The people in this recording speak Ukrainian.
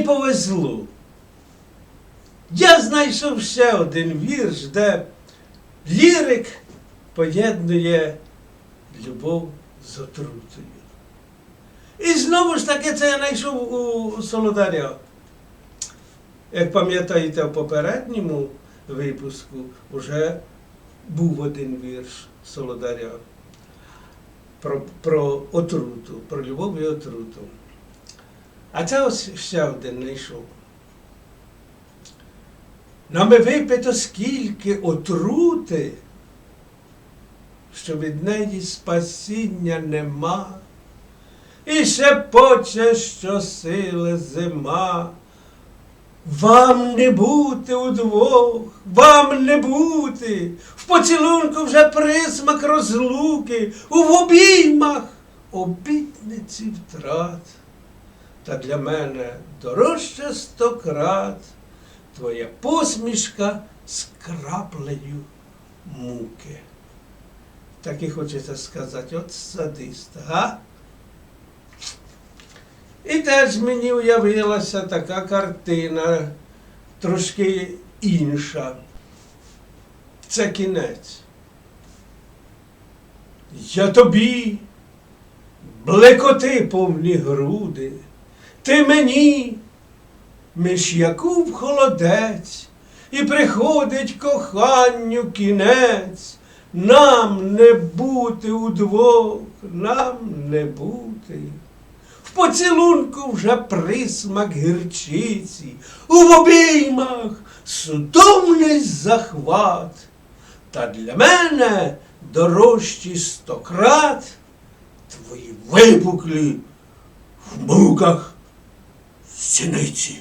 повезло. Я знайшов ще один вірш, де лірик поєднує любов з отрутою. І знову ж таки це я знайшов у Солодаря. Як пам'ятаєте, в попередньому випуску вже був один вірш Солодаря про, про отруту, про любов і отруту. А це ось ще один знайшов. Нами випито скільки отрути, що від неї спасіння нема. І шепоче щосили зима. Вам не бути удвох, вам не бути. В поцілунку вже присмак розлуки, у обіймах обітниці втрат. Та для мене дорожче сто крат твоя посмішка з краплею муки. Так і хочеться сказати, от садист, га? І теж мені уявилася така картина, трошки інша. Це кінець. Я тобі, блекоти повні груди, ти мені, між яку в холодець, і приходить коханню кінець, нам не бути удвох, нам не бути. В поцілунку вже присмак гірчиці, у обіймах судомний захват. Та для мене дорожчі стократ твої випуклі в муках 新的一集。